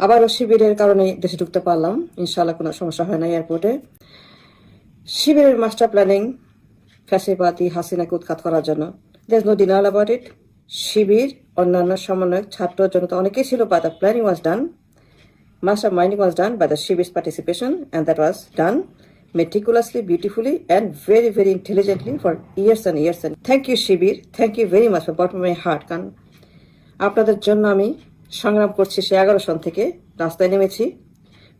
আবারও শিবিরের কারণে দেশে ঢুকতে পারলাম। ইনশাল্লাহ কোনো সমস্যা হয় না এয়ারপোর্টে। শিবিরের মাস্টার প্ল্যানিং ফ্যাসিবাদি হাসিনাকে উৎখাত করার জন্য। দেশ নো ডিনাল অ্যাবাউট শিবির, অন্যান্য সমন্বয়ক, ছাত্র জন্য অনেকেই ছিল বা the planning was done master mining was done by the Shibir participation and that was done meticulously beautifully and very very intelligently for years and years and thank you Shibir thank you very much for bottom my heart কান আপনাদের জন্য আমি সংগ্রাম করছি সে এগারো সন থেকে। রাস্তায় নেমেছি,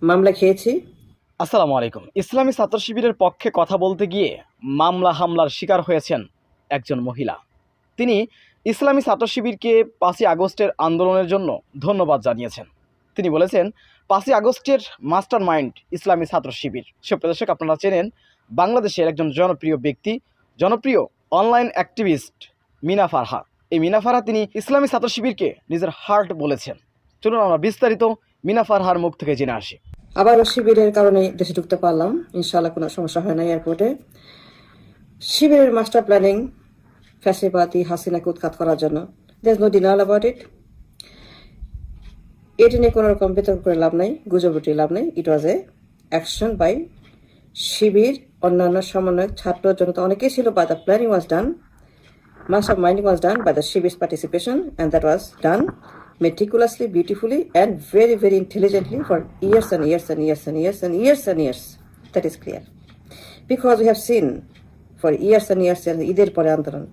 মামলা খেয়েছি। আসসালামু আলাইকুম। ইসলামী ছাত্র শিবিরের পক্ষে কথা বলতে গিয়ে মামলা হামলার শিকার হয়েছেন একজন মহিলা। তিনি ইসলামী ছাত্র শিবিরকে পাঁচই আগস্টের আন্দোলনের জন্য ধন্যবাদ জানিয়েছেন। তিনি বলেছেন, পাঁচই আগস্টের মাস্টার মাইন্ড ইসলামী ছাত্র শিবির। সুপ্রদর্শক আপনারা চেনেন, বাংলাদেশের একজন জনপ্রিয় ব্যক্তি, জনপ্রিয় অনলাইন অ্যাক্টিভিস্ট মিনা ফারহা এই মিনাফারা তিনি ইসলামী ছাত্র শিবিরকে নিজের হার্ট বলেছেন। চলুন আমরা বিস্তারিত মিনাফার হার মুখ থেকে জেনে আসি। আবারও শিবিরের কারণে দেশে ঢুকতে পারলাম। ইনশাআল্লাহ কোনো সমস্যা হয় না এয়ারপোর্টে। শিবিরের মাস্টার প্ল্যানিং ফ্যাসিবাদী হাসিনাকে উৎখাত করার জন্য। দেশ নো ডিনাল অ্যাবাউট ইট এটি নিয়ে কোনো রকম বিতর্ক করে লাভ নাই গুজবটি লাভ নাই। ইট ওয়াজ এ অ্যাকশন বাই শিবির, অন্যান্য সমন্বয়ক, ছাত্র, জনতা, অনেকেই ছিল বা the planning was done mass of minding was done by the Shibis participation and that was done meticulously, beautifully and very, very intelligently for years and years and years and years and years and years. That is clear. Because we have seen for years and years and ঈদের পরে আন্দোলন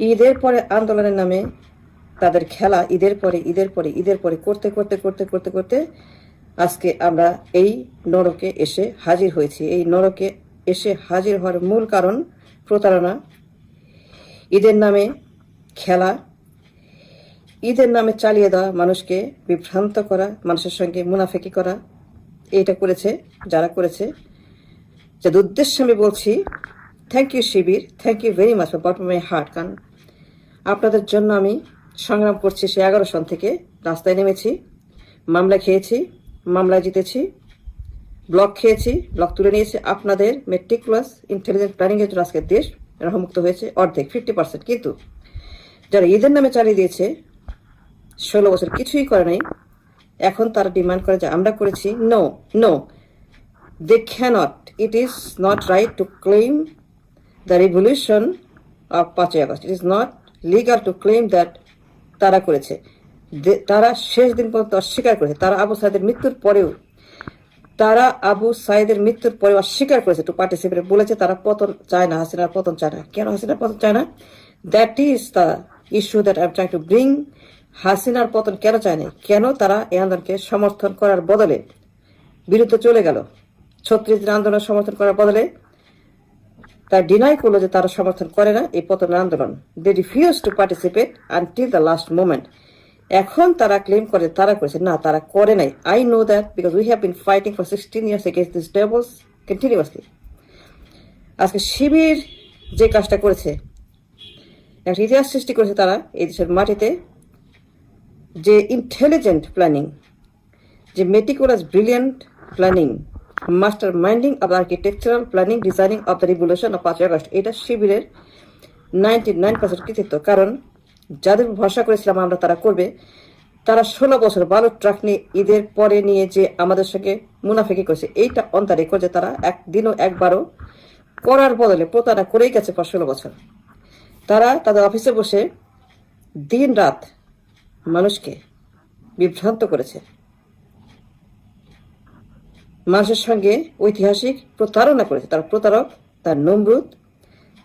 ঈদের পরে আন্দোলনের নামে তাদের খেলা ঈদের পরে ঈদের পরে ঈদের পরে করতে করতে করতে করতে করতে আজকে আমরা এই নরকে এসে হাজির হয়েছি এই নরকে এসে হাজির হওয়ার মূল কারণ প্রতারণা ঈদের নামে খেলা, ঈদের নামে চালিয়ে দেওয়া মানুষকে বিভ্রান্ত করা, মানুষের সঙ্গে মুনাফেকি করা, এইটা করেছে, যারা করেছে। যাদের উদ্দেশ্যে আমি বলছি thank you Shibir thank you very much bottom my heart কারণ আপনাদের জন্য আমি সংগ্রাম করছি সে এগারো সন থেকে। রাস্তায় নেমেছি, মামলা খেয়েছি, মামলা জিতেছি ব্লক খেয়েছি ব্লক তুলে নিয়েছি। আপনাদের মেট্রিক মেট্রিকুলাস ইন্টেলিজেন্ট প্ল্যানিংয়ের জন্য আজকে দেশ রহমুক্ত হয়েছে অর্ধেক ফিফটি পার্সেন্ট কিন্তু যারা ঈদের নামে চালিয়ে দিয়েছে, ষোলো বছর কিছুই করে নাই, এখন তারা ডিমান্ড করে যে আমরা করেছি no no they can't it is not right to claim the revolution of পাঁচই August. It is not legal to claim that তারা করেছে। তারা শেষ দিন পর্যন্ত অস্বীকার করেছে। তারা আবু সাইদের মৃত্যুর পরেও তারা আবু সাইদের মৃত্যুর পরে অস্বীকার করেছে টু পার্টিসিপেট বলেছে, তারা পতন চায় না, হাসিনার পতন চায় না। কেন হাসিনার পতন চায় না? That is the issue that I trying to bring হাসিনার পতন কেন চায় না কেন তারা এই আন্দোলনকে সমর্থন করার বদলে বিরুদ্ধে চলে গেল? ছত্রিশ দিন আন্দোলন সমর্থন করার বদলে তার ডিনাই করল যে তারা সমর্থন করে না এই পতনের আন্দোলন। They refuse to participate until the last moment এখন তারা ক্লেম করে, তারা করেছে। না, তারা করে নাই। I know that because we have been fighting for sixteen years against this devils continuously আজকে শিবির যে কাজটা করেছে, একটা ইতিহাস সৃষ্টি করেছে তারা এই দেশের মাটিতে। যে ইন্টেলিজেন্ট প্ল্যানিং যে meticulous brilliant planning master minding of architectural planning designing of the revolution of পাঁচই আগস্ট এটা শিবিরের নাইনটি নাইন পার্সেন্ট কৃতিত্ব। কারণ যাদের ভরসা করেছিলাম আমরা তারা করবে, তারা ষোলো বছর বালু ট্রাক নিয়ে ঈদের পরে নিয়ে যে আমাদের সঙ্গে মুনাফিকি করেছে, এইটা অন্তরে যে তারা একদিনও একবারও করার বদলে প্রতারণা করেই গেছে পর ষোলো বছর। তারা তাদের অফিসে বসে দিন রাত মানুষকে বিভ্রান্ত করেছে। মানুষের সঙ্গে ঐতিহাসিক প্রতারণা করেছে। তারা প্রতারক, তার নমরুদ,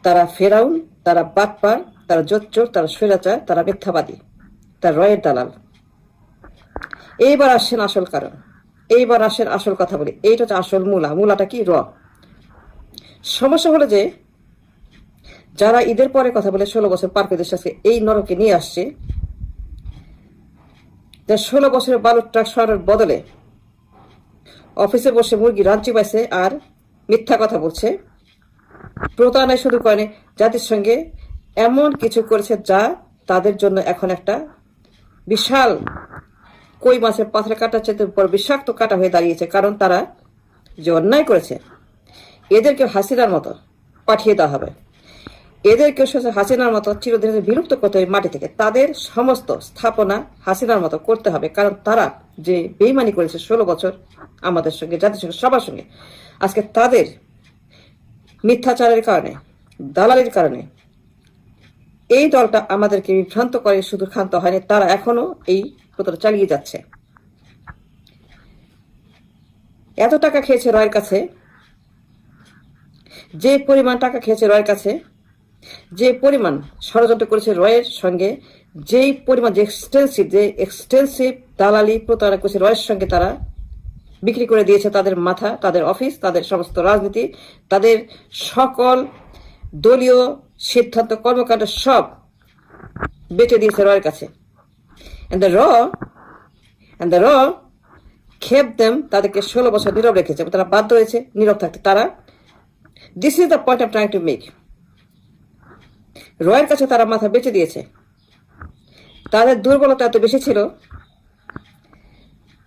তারা ফেরাউন, তারা বাটপার তারা জোচ্চোর তারা স্বৈরাচার, তারা মিথ্যাবাদী, তার রয়ের দালাল। এইবার আসছেন আসল কারণ। এইবার আসেন আসল কথা বলি। এইটা হচ্ছে আসল মূলা। মূলাটা কি? র। সমস্যা হলো যে, যারা ঈদের পরে কথা বলে ষোলো বছর পার করে দেশে এই নরকে নিয়ে আসছে ষোলো বছরের বালুর ট্রাক সরানোর বদলে অফিসে বসে মুরগি রাঞ্চি পাইছে আর মিথ্যা কথা বলছে, প্রতারণায় শুধু করেনি জাতির সঙ্গে এমন কিছু করেছে যা তাদের জন্য এখন একটা বিশাল কই মাছের পাথরে কাটা চেতে বড় বিষাক্ত কাটা হয়ে দাঁড়িয়েছে, কারণ তারা যে অন্যায় করেছে, এদেরকে হাসিনার মতো পাঠিয়ে দেওয়া হবে। এদেরকে হাসিনার মতো চিরদিনের বিলুপ্ত করতে হবে মাটি থেকে, তাদের সমস্ত স্থাপনা হাসিনার মতো করতে হবে, কারণ তারা যে বেইমানি করেছে ষোলো বছর আমাদের সঙ্গে জাতির সঙ্গে সবার সঙ্গে, আজকে তাদের মিথ্যাচারের কারণে, দালালির কারণে এই দলটা আমাদেরকে বিভ্রান্ত করে, শুধু ক্ষান্ত হয়নি, তারা এখনও এই প্রতারণা চালিয়ে যাচ্ছে। এত টাকা খেয়েছে রয়ের কাছে, যে পরিমাণ টাকা খেয়েছে রয়ের কাছে, যে পরিমাণ ষড়যন্ত্র করেছে রয়ের সঙ্গে, যেই পরিমাণ যে এক্সটেন্সিভ যে এক্সটেন্সিভ দালালি প্রতারণা করেছে রয়ের সঙ্গে তারা বিক্রি করে দিয়েছে তাদের মাথা, তাদের অফিস তাদের সমস্ত রাজনীতি, তাদের সকল দলীয় সিদ্ধান্ত, কর্মকাণ্ড সব বেটে দিয়েছে রয়ের কাছে। The raw and the raw kept them, তাদেরকে ষোলো বছর নীরব রেখেছে তারা বাধ্য হয়েছে নীরব থাকতে। তারা this is the point of trying to make রয়ের কাছে তারা মাথা বেঁচে দিয়েছে। তাদের দুর্বলতা এত বেশি ছিল,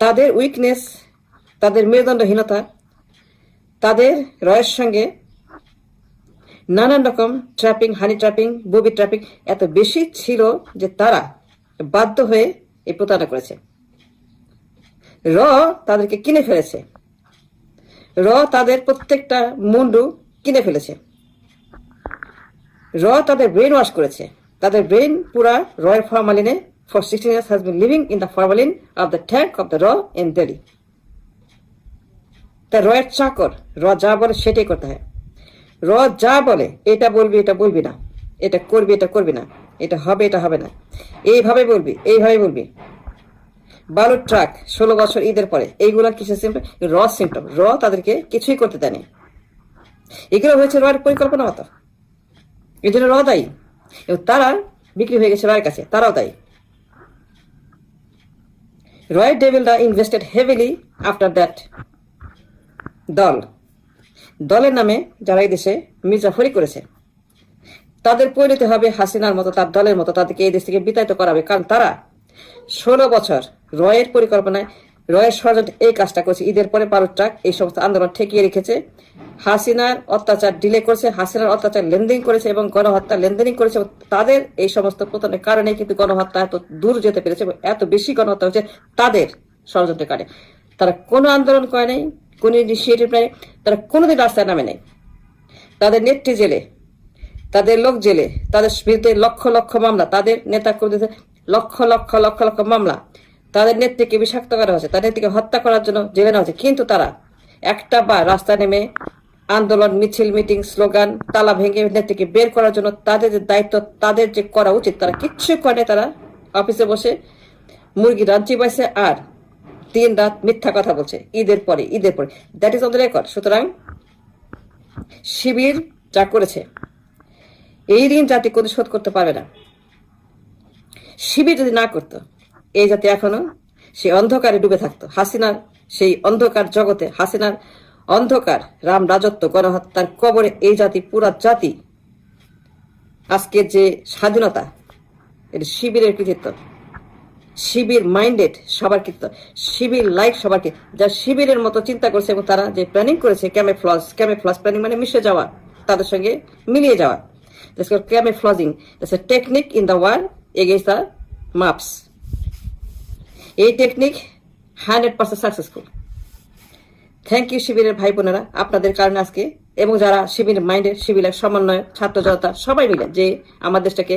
তাদের উইকনেস তাদের মেরুদণ্ডহীনতা, তাদের রয়ের সঙ্গে নানান রকম trapping honey trapping booby trapping এত বেশি ছিল যে তারা বাধ্য হয়ে এই প্রতারণা করেছে। র তাদেরকে কিনে ফেলেছে। র তাদের প্রত্যেকটা মুন্ডু কিনে ফেলেছে। র তাদের ব্রেন ওয়াশ করেছে। তাদের ব্রেন পুরা রয়ের ফরমালিনে for sixteen years been living in the formalin of the tank of the র ইন দিল্লি তা রয়ের চাকর, র যা বলে সেটাই করতে হয়। র যা বলে, এটা বলবি এটা বলবি না। এটা করবি এটা করবি না। এটা হবে এটা হবে না। এইভাবে বলবি এইভাবে বলবি। বালুর ট্রাক, ষোলো বছর ঈদের পরে, এইগুলা কিসের সিমটম র সিমটম র তাদেরকে কিছুই করতে দেয়নি। এগুলো হয়েছে রয়ের পরিকল্পনা মতো। এই জন্য র দায়ী। এবং তারা বিক্রি হয়ে গেছে রয়ের কাছে, তারাও দায়ী। রয়ের ডেভিলরা ইনভেস্টেড হেভিলি আফটার দ্যাট দল। দলের নামে যারা এই দেশে মির্জাফরি করেছে, তাদের পরিণতি হবে হাসিনার মতো, তার দলের মতো, তাদেরকে এই দেশ থেকে বিতাড়িত করাবে কারণ তারা ষোলো বছর রয়ের পরিকল্পনায়, রয়ের ষড়যন্ত্র এই কাজটা করেছে। ঈদের পরে বারো ট্রাক এই সমস্ত আন্দোলন ঠেকিয়ে রেখেছে। হাসিনার অত্যাচার ডিলে করেছে, হাসিনার অত্যাচার লেনদেন করেছে এবং গণহত্যা লেনদেন করেছে তাদের এই সমস্ত পতনের কারণে কিন্তু গণহত্যা এত দূর যেতে পেরেছে এবং এত বেশি গণহত্যা হচ্ছে তাদের ষড়যন্ত্রের কারণে। তারা কোনো আন্দোলন করে নাই কোনো ইনিশিয়েটিভ নেই, তারা কোনোদিন রাস্তায় নামে নেই। তাদের নেত্রী জেলে, তাদের লোক জেলে, তাদের বিরুদ্ধে লক্ষ লক্ষ মামলা, তাদের নেতা কর্মীদের লক্ষ লক্ষ লক্ষ লক্ষ মামলা। তাদের নেত্রীকে বিষাক্ত করা হয়েছে, তাদের নেত্রীকে হত্যা করার জন্য জেলে নেওয়া হয়েছে। কিন্তু তারা একটা বা রাস্তায় নেমে আন্দোলন, মিছিল, মিটিং, স্লোগান, তালা ভেঙে নেত্রীকে বের করার জন্য তাদের যে দায়িত্ব, তাদের যে করা উচিত, তারা কিচ্ছু করে তারা অফিসে বসে মুরগি রাঞ্চি পাইছে আর দিন রাত মিথ্যা কথা বলছে। ঈদের পরে ঈদের পরে। That is on the record সুতরাং শিবির যা করেছে, এই ঋণ জাতি কোনো শোধ করতে পারবে না। শিবির যদি না করতো, এই জাতি এখনও সেই অন্ধকারে ডুবে থাকতো। হাসিনার সেই অন্ধকার জগতে, হাসিনার অন্ধকার রাম রাজত্ব, গণহত্যার কবরে এই জাতি, পুরা জাতি, আজকের যে স্বাধীনতা এটা শিবিরের কৃতিত্ব। শিবির মাইন্ডেড সবার কৃতিত্ব শিবির লাইক সবার কৃতিত্ব। যা শিবিরের মতো চিন্তা করছে এবং তারা যে প্ল্যানিং করেছে camouflage camouflage planning মানে মিশে যাওয়া, তাদের সঙ্গে মিলিয়ে যাওয়া That's called camouflaging. That's a technique in the maps. এই technique hundred percent successful thank you শিবিরের ভাই বোনেরা, আপনাদের কারণে আজকে এবং যারা শিবির মাইন্ডের শিবিরের সমন্বয় ছাত্র জনতা, সবাই মিলে যে আমার দেশটাকে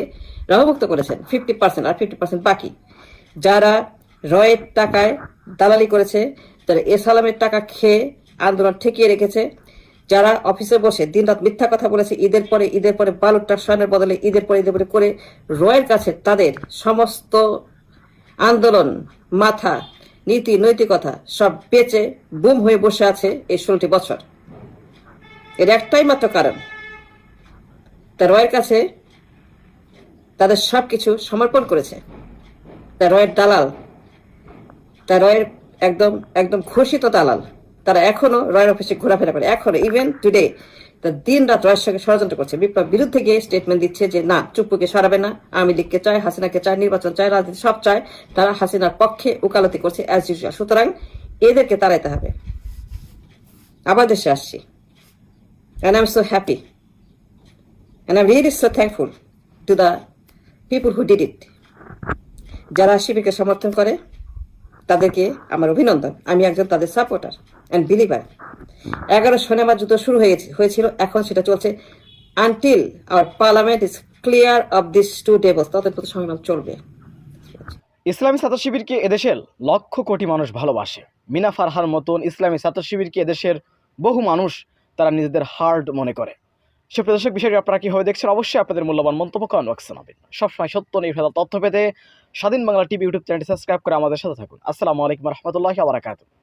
রহমুক্ত করেছেন ফিফটি পার্সেন্ট আর ফিফটি পার্সেন্ট বাকি যারা রয়ের টাকায় দালালি করেছে যারা এসালামের টাকা খেয়ে আন্দোলন ঠেকিয়ে রেখেছে। যারা অফিসে বসে দিনরাত মিথ্যা কথা বলেছে, ঈদের পরে ঈদের পরে বালুটা স্বর্ণের বদলে, ঈদের পরে ঈদের পরে করে রয়ের কাছে তাদের সমস্ত আন্দোলন, মাথা, নীতি, নৈতিকতা সব বেঁচে বুম হয়ে বসে আছে এই ষোলোটি বছর। এর একটাই মাত্র কারণ তা রয়ের কাছে তাদের সব কিছু সমর্পণ করেছে। রয়ের দালাল। তা রয়ের একদম একদম ঘোষিত দালাল। তারা এখনও রয়ের অফিসে ঘোরাফেরা করে। এখনও ইভেন টুডে তা দিন রাত রয়ের সঙ্গে ষড়যন্ত্র করছে। বিপ্লব বিরুদ্ধে গিয়ে স্টেটমেন্ট দিচ্ছে যে, না, চুপ্পুকে সরাবে না। আওয়ামী লীগকে চায়, হাসিনাকে চায়, নির্বাচন চায়, রাজনীতি সব চায়। তারা হাসিনার পক্ষে উকালতি করছে অ্যাজ ইউজুয়াল সুতরাং এদেরকে তাড়াইতে হবে। আবার দেশে আসছি। And I am so happy And I'm really so thankful to the people who did it. যারা শিবিরকে সমর্থন করে, তাদেরকে আমার অভিনন্দন। আমি একজন তাদের সাপোর্টার অ্যান্ড বিলিভার এগারো শনিবার যুদ্ধ শুরু হয়েছে হয়েছিল, এখন সেটা চলছে। Until our parliament is clear of this to debs তাদের প্রতি সংগ্রাম চলবে। ইসলামী ছাত্র শিবিরকে এদেশের লক্ষ কোটি মানুষ ভালোবাসে। মিনা ফারহার মতন ইসলামী ছাত্র শিবিরকে এদেশের বহু মানুষ তারা নিজেদের হার্ড মনে করে। সে প্রদর্শক বিষয়টি আপনারা কীভাবে দেখছেন অবশ্যই আপনাদের মূল্যবান মন্তব্য বক্সে জানাবেন। সবসময় সত্য নির্ভেদা তথ্য পেতে স্বাধীন বাংলা টিভি ইউটিউব চ্যানেলটি সাবস্ক্রাইব করে আমাদের সাথে থাকুন। আসসালামু আলাইকুম রহমতুল্লাহ আবরাকাত